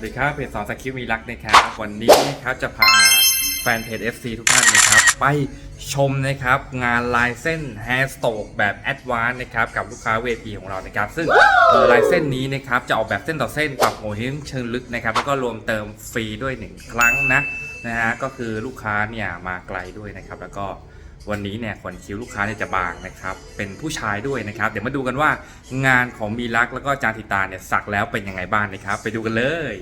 สวัสดีครับเพจสอนสคริปมีรักนะครับ วันนี้นะครับจะพาแฟนเพจ FC ทุกท่านนะครับ ไปชมนะครับงานลายเส้น Hair Stroke แบบแอดวานซ์นะครับกับลูกค้าเวทีของเรานะครับ ซึ่งลายเส้นนี้นะครับจะออกแบบเส้นต่อเส้นปรับโงเห้งเชิงลึกนะครับ แล้วก็รวมเติมฟรีด้วยหนึ่งครั้งนะนะฮะก็คือลูกค้าเนี่ยมาไกลด้วยนะครับ แล้วก็ วันนี้เนี่ยขนคิ้วลูกค้าเนี่ยจะบางนะครับ เป็นผู้ชายด้วยนะครับ เดี๋ยวมาดูกันว่างานของมีรักแล้วก็จานติตาเนี่ยสักแล้วเป็นยังไงบ้างนะครับ ไปดูกันเลย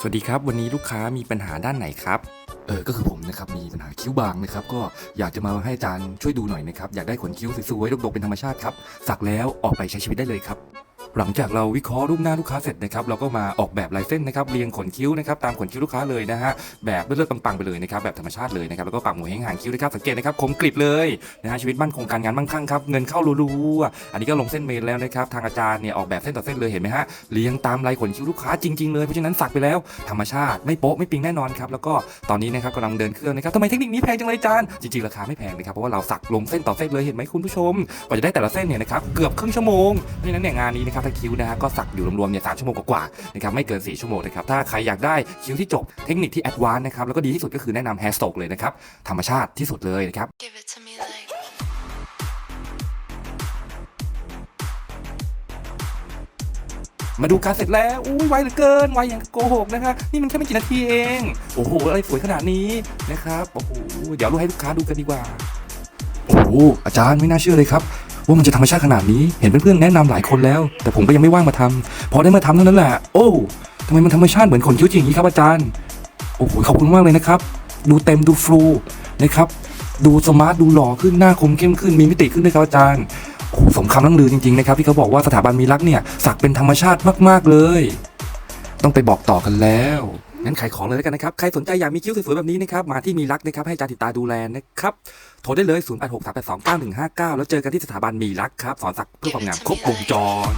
สวัสดีครับ วันนี้ลูกค้ามีปัญหาด้านไหนครับเออก็คือผมนะครับมีปัญหาคิ้วบางนะครับก็อยากจะมาให้อาจารย์ช่วยดูหน่อยนะครับอยากได้ขนคิ้วสวยๆดกๆเป็นธรรมชาติครับสักแล้วออกไปใช้ชีวิตได้เลยครับ หลังจากเราวิเคราะห์รูปหน้าลูกค้าเสร็จนะครับเราก็มาออกแบบลายเส้นนะครับเรียงขนคิ้วนะครับตามขนคิ้วลูกค้าเลยนะฮะแบบเลือดๆปังๆไปเลยนะครับแบบธรรมชาติเลยนะครับแล้วก็ปากหมูเห้งหางคิ้วนะครับสังเกตนะครับคมกริบเลยนะฮะชีวิตมั่นคงการงานมั่งคั่งครับเงินเข้ารัวๆอันนี้ก็ลงเส้นเมนแล้วนะครับทางอาจารย์เนี่ยออกแบบเส้นต่อเส้นเลยเห็นไหมฮะเรียงตามลายขนคิ้วลูกค้าจริงๆเลยเพราะฉะนั้นสักไปแล้วธรรมชาติไม่โป๊ะไม่ปิงแน่นอนครับแล้วก็ตอนนี้นะครับกำลังเดินเครื่องนะครับทำไมเทคนิคนี้แพงจังเลยอาจารย์จริงๆราคาไม่แพงนะครับเพราะว่าเราสักลงเส้นต่อเส้นเลยเห็นไหมคุณผู้ชมกว่าจะได้แต่ละเส้นเนี่ยนะครับเกือบครึ่งชั่วโมงเพราะฉะนั้นเนี่ยงานนี้นะครับถ้าคิ้วนะฮะก็สักอยู่รวมๆเนี่ยสามชั่วโมงกว่าๆนะครับไม่เกิน 4 ชั่วโมงนะครับถ้าใครอยากได้คิ้วที่จบเทคนิคที่แอดวานซ์นะครับแล้วก็ดีที่สุดก็คือแนะนำแฮร์สโตกเลยนะครับธรรมชาติที่สุดเลยนะครับ Give it to me like มาดูการเสร็จแล้วอู้ยไวเหลือเกินไวอย่างกับโกหกนะคะนี่มันแค่ไม่กี่นาทีเอง โอ้โหอะไรสวยขนาดนี้นะครับโอ้โหเดี๋ยวเราให้ลูกค้าดูกันดีกว่า โอ้โหอาจารย์ไม่น่าเชื่อเลยครับ ว่ามันจะธรรมชาติขนาดนี้เห็นเพื่อนๆแนะนำหลายคนแล้ว แต่ผมก็ยังไม่ว่างมาทำพอได้มาทำเท่านั้นแหละโอ้ทำไมมันธรรมชาติเหมือนขนคิ้วจริงอย่างนี้ครับอาจารย์โอ้โหขอบคุณมากเลยนะครับ ดูเต็มดูฟลูนะครับดูสมาร์ทดูหล่อขึ้นหน้าคมเข้มขึ้นมีมิติขึ้นด้วยครับอาจารย์โอ้สมคำล่ำลือจริงๆนะครับที่เขาบอกว่าสถาบันมีรักเนี่ยสักเป็นธรรมชาติมากๆเลย ต้องไปบอกต่อกันแล้ว งั้นขายของเลยแล้วกันนะครับ ใครสนใจอยากมีคิ้วสวยๆแบบนี้นะครับ มาที่มีรักนะครับ ให้จาริติดตาดูแลนะครับ โทรได้เลย 0 8 6 3 8 2 9 1 5 9 แล้วเจอกันที่สถาบันมีรักครับ สอนสักเพื่อความงามครบวงจร